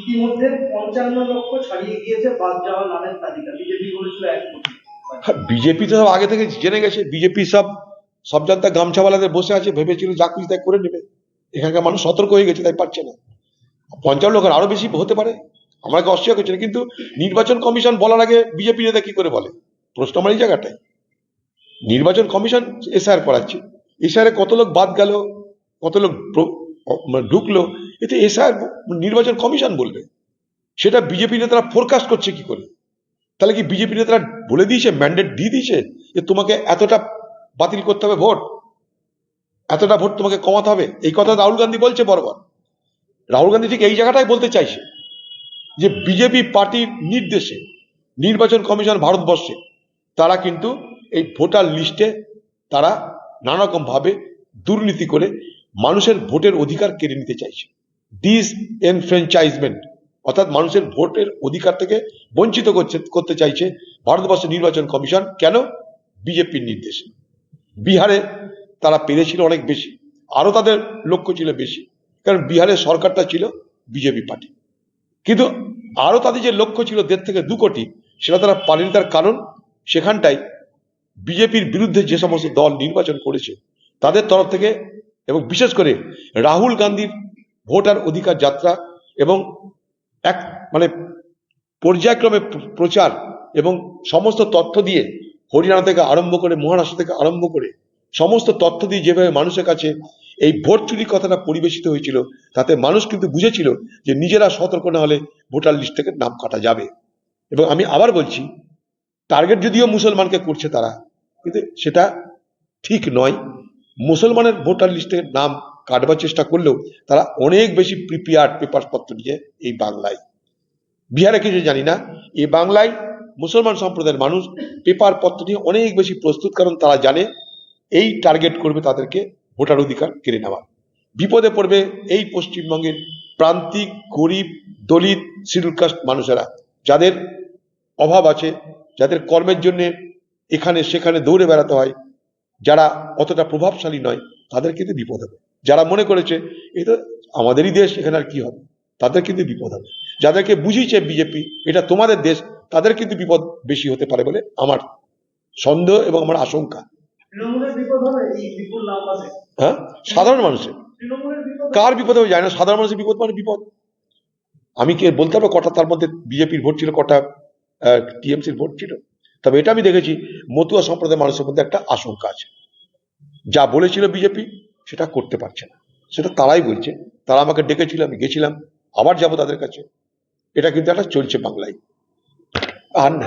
ইতিমধ্যে পঞ্চান্ন লক্ষ ছাড়িয়ে গিয়েছে, বাদ যাওয়া নামের তালিকা। বিজেপি বলেছিল এক কোটি। বিজেপি তো সব আগে থেকে জেনে গেছে, বিজেপি সব সব জানতা গামছাওয়ালাদের বসে আছে, ভেবেছিল যা খুশি তাই করে নেবে। এখানকার মানুষ সতর্ক হয়ে গেছে, তাই পারছে না। পঞ্চান্ন লোকের আরও বেশি হতে পারে আমাকে অস্বীকার করছে না? কিন্তু নির্বাচন কমিশন বলার আগে বিজেপি নেতা কি করে বলে? প্রশ্ন আমার এই জায়গাটায়। নির্বাচন কমিশন এসআর করাচ্ছে। এসআর কত লোক বাদ গেল, কত লোক ঢুকলো, এতে এসআর নির্বাচন কমিশন বলবে। সেটা বিজেপি নেতারা ফোরকাস্ট করছে কি করে? তাহলে কি বিজেপি নেতারা বলে দিয়েছে ম্যান্ডেট দিয়ে দিয়েছে, যে তোমাকে এতটা বাতিল করতে হবে ভোট? এতটা ভোট তোমাকে কমাতে হবে? এই কথা রাহুল গান্ধী বলছে বরাবর। রাহুল গান্ধী ঠিক এই জায়গাটাই বলতে চাইছে, যে বিজেপি পার্টির নির্দেশে নির্বাচন কমিশন ভারতবর্ষে, তারা কিন্তু এই ভোটার লিস্টে তারা নানা রকম ভাবে দুর্নীতি করে মানুষের ভোটের অধিকার কেড়ে নিতে চাইছে। ডিস এনফ্রেঞ্চাইজমেন্ট অর্থাৎ মানুষের ভোটের অধিকার থেকে বঞ্চিত করছে, করতে চাইছে ভারতবর্ষের নির্বাচন কমিশন। কেন? বিজেপির নির্দেশে। বিহারে তারা পেরেছিল অনেক বেশি, আরও তাদের লক্ষ্য ছিল বেশি, কারণ বিহারের সরকারটা ছিল বিজেপি পার্টি। কিন্তু আরও তাদের যে লক্ষ্য ছিল দেড় থেকে দু কোটি, সেটা তারা পারেনি তার কারণ সেখানটায় বিজেপির বিরুদ্ধে যে সমস্ত দল নির্বাচন করেছে, তাদের তরফ থেকে এবং বিশেষ করে রাহুল গান্ধীর ভোটার অধিকার যাত্রা এবং এক মানে পর্যায়ক্রমে প্রচার এবং সমস্ত তথ্য দিয়ে হরিয়ানা থেকে আরম্ভ করে মহারাষ্ট্র থেকে আরম্ভ করে সমস্ত তথ্য দিয়ে যেভাবে মানুষের কাছে এই ভোট চুরি কথাটা পরিবেশিত হয়েছিল, তাতে মানুষ কিন্তু বুঝেছিল যে নিজেরা সতর্ক না হলে ভোটার লিস্ট থেকে নাম কাটা যাবে। এবং আমি আবার বলছি, টার্গেট যদিও মুসলমানকে করছে তারা, কিন্তু সেটা ঠিক নয়। মুসলমানের ভোটার লিস্টে নাম কাটবার চেষ্টা করলেও তারা অনেক বেশি প্রিপেয়ার্ড পেপার পত্র নিয়ে এই বাংলায়। বিহারে কিছু জানি না, এই বাংলায় মুসলমান সম্প্রদায়ের মানুষ পেপার পত্র নিয়ে অনেক বেশি প্রস্তুত, কারণ তারা জানে এই টার্গেট করবে তাদেরকে ভোটার অধিকার কেড়ে নেওয়া। বিপদে পড়বে এই পশ্চিমবঙ্গের প্রান্তিক, গরিব, দলিত, শিডিউল কাস্ট মানুষেরা, যাদের অভাব আছে, যাদের কর্মের জন্য এখানে সেখানে দৌড়ে বেড়াতে হয় যারা অতটা প্রভাবশালী নয় তাদের কিন্তু বিপদ হবে। যারা মনে করেছে এই তো আমাদেরই দেশ এখানে আর কি হবে? তাদের কিন্তু বিপদ হবে। যাদেরকে বুঝিয়েছে বিজেপি এটা তোমাদের দেশ তাদের কিন্তু বিপদ বেশি হতে পারে বলে আমার সন্দেহ এবং আমার আশঙ্কা। হ্যাঁ? সাধারণ মানুষের। কার বিপদ হবে? যায় না। সাধারণ মানুষের বিপদ মানে বিপদ। আমি কি বলতে পারব কটা তার মধ্যে বিজেপির ভোট ছিল কটা টিএমসির ভোট ছিল? তবে এটা আমি দেখেছি, মতুয়া সম্প্রদায়ের মানুষের মধ্যে একটা আশঙ্কা আছে। যা বলেছিল বিজেপি, সেটা করতে পারছে না। সেটা তারাই বলছে। তারা আমাকে ডেকেছিল, আমি গেছিলাম, আবার যাব তাদের কাছে। এটা কিন্তু একটা চলছে বাংলায়। আর না।